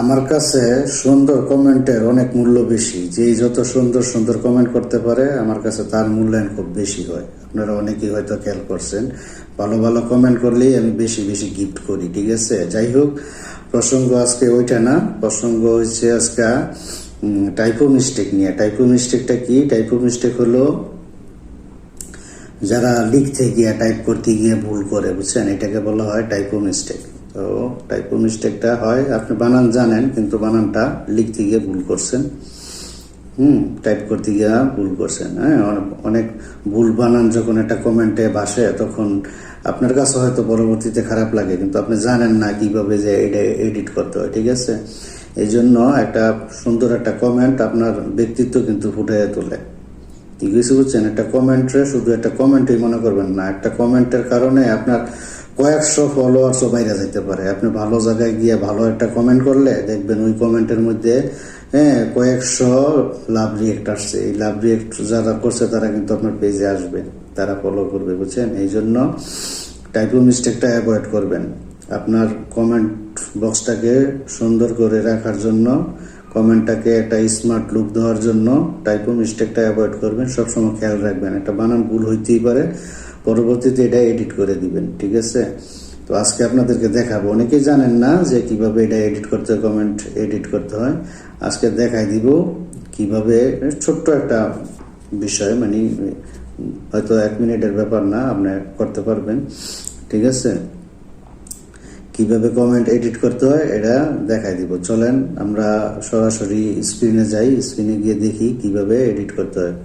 আমার কাছে সুন্দর কমেন্টের অনেক মূল্য বেশি। যেই যত সুন্দর সুন্দর কমেন্ট করতে পারে, আমার কাছে তার মূল্যায়ন খুব বেশি হয়। আপনারা অনেকেই হয়তো খেয়াল করছেন, ভালো ভালো কমেন্ট করলেই আমি বেশি বেশি গিফট করি, ঠিক আছে? যাই হোক, প্রসঙ্গ আজকে ওইটা না। প্রসঙ্গ হচ্ছে আজকে টাইপো মিস্টেক নিয়ে। টাইপো মিস্টেকটা কি? টাইপো মিস্টেক হলো যারা লিখতে গিয়ে টাইপ করতে গিয়ে ভুল করে, বুঝছেন? এটাকে বলা হয় টাইপো মিস্টেক তো টাইপো মিস্টেকটা হয়। আপনি বানান জানেন, কিন্তু বানানটা লিখতে গিয়ে ভুল করছেন। হুম টাইপ করতে গিয়ে ভুল করছেন হ্যাঁ? অনেক- ভুল বানান যখন একটা কমেন্টে বাসে তখন আপনার কাছে হয়তো পরবর্তীতে খারাপ লাগে, কিন্তু আপনি জানেন না কীভাবে যে এটা এডিট করতে হয়, ঠিক আছে? এই জন্য একটা সুন্দর একটা কমেন্ট আপনার ব্যক্তিত্ব কিন্তু ফুটে তোলে। কি কিছু বুঝছেন? একটা কমেন্টে শুধু একটা কমেন্টই মনে করবেন না। একটা কমেন্টের কারণে আপনার কয়েকশো ফলোয়ার্সও বাইরে যেতে পারে। আপনি ভালো জায়গায় গিয়ে ভালো একটা কমেন্ট করলে দেখবেন ওই কমেন্টের মধ্যে হ্যাঁ কয়েকশো লাভ রিয়েক্ট আসছে। এই লাভ রিয়েক্ট যারা করছে তারা কিন্তু আপনার পেজে আসবে, তারা ফলো করবে, বুঝছেন? এই জন্য টাইপো মিস্টেকটা অ্যাভয়েড করবেন। আপনার কমেন্ট বক্সটাকে সুন্দর করে রাখার জন্য কমেন্টটাকে একটা স্মার্ট লুক দেওয়ার জন্য টাইপো মিস্টেকটা অ্যাভয়েড করবেন। সবসময় খেয়াল রাখবেন। একটা বানান ভুল হইতেই পারে। পরবর্তীতে এটা এডিট করে দিবেন, ঠিক আছে? তো আজকে আপনাদেরকে দেখাবো। অনেকেই জানেন না যে কীভাবে এটা এডিট করতে হয় কমেন্ট এডিট করতে হয়। আজকে দেখাই দিব কীভাবে, ছোট্ট একটা বিষয় মানে হয়তো এক মিনিটের ব্যাপার না, আপনি করতে পারবেন, ঠিক আছে? কীভাবে কমেন্ট এডিট করতে হয়, এটা দেখাই দিব। চলেন, আমরা সরাসরি স্ক্রিনে যাই স্ক্রিনে গিয়ে দেখি কীভাবে এডিট করতে হয়।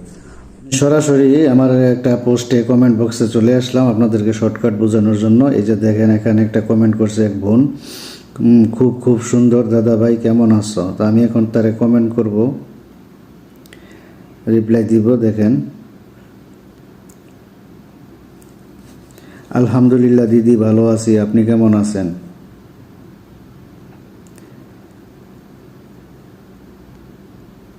সরাসরি আমার একটা পোস্টে কমেন্ট বক্সে চলে আসলাম আপনাদেরকে শর্টকাট বোঝানোর জন্য। এই যে দেখেন, এখানে একটা কমেন্ট করছে এক বোন। খুব খুব সুন্দর, দাদা ভাই, কেমন আছো? তো আমি এখন তারে কমেন্ট করব। রিপ্লাই দিব, দেখেন। আলহামদুলিল্লাহ, দিদি, ভালো আছি। আপনি কেমন আছেন?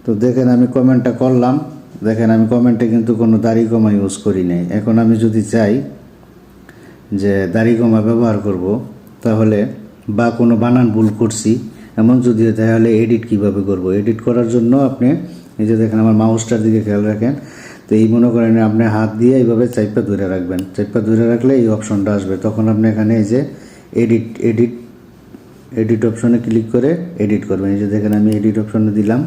তো দেখেন, আমি কমেন্টটা করলাম। দেখেন, আমি কমেন্টে কিন্তু কোনো দাড়ি কমা ইউজ করি নাই। এখন আমি যদি চাই যে দাড়ি কমা ব্যবহার করব, তাহলে বা কোনো বানান ভুল করছি, এমন যদি তাহলে এডিট কীভাবে করব? এডিট করার জন্য আপনি এই যে দেখেন, আমার মাউসটার দিকে খেয়াল রাখেন। তো এই মনে করেন আপনি হাত দিয়ে এইভাবে চাইপা ধরে রাখবেন। চাইপা ধরে রাখলে এই অপশনটা আসবে। তখন আপনি এখানে এই যে এডিট এডিট এডিট অপশনে ক্লিক করে এডিট করবেন। এই যে দেখেন, আমি এডিট অপশনে দিলাম।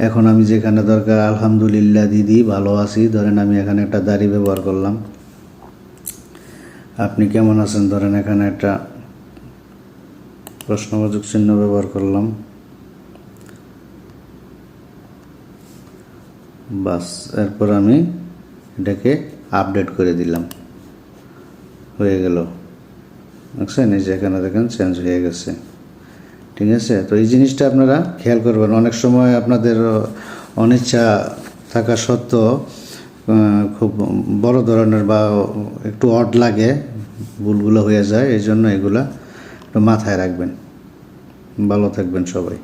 এখন আমি যেখানে দরকার, আলহামদুলিল্লাহ দিদি, ভালো আছি। ধরেন আমি এখানে একটা দাড়ি ব্যবহার করলাম। আপনি কেমন আছেন? ধরেন এখানে একটা প্রশ্নবাচক চিহ্ন ব্যবহার করলাম। বাস, এরপর আমি এটাকে আপডেট করে দিলাম। হয়ে গেল। বুঝছেন এই যে এখানে দেখেন, চেঞ্জ হয়ে গেছে। ঠিক আছে? তো এই জিনিসটা আপনারা খেয়াল করবেন। অনেক সময় আপনাদের অনিচ্ছা থাকা সত্ত্বেও খুব বড় ধরনের বা একটু অড লাগে, ভুলগুলো হয়ে যায়, এই জন্য এগুলা মাথায় রাখবেন। ভালো থাকবেন সবাই।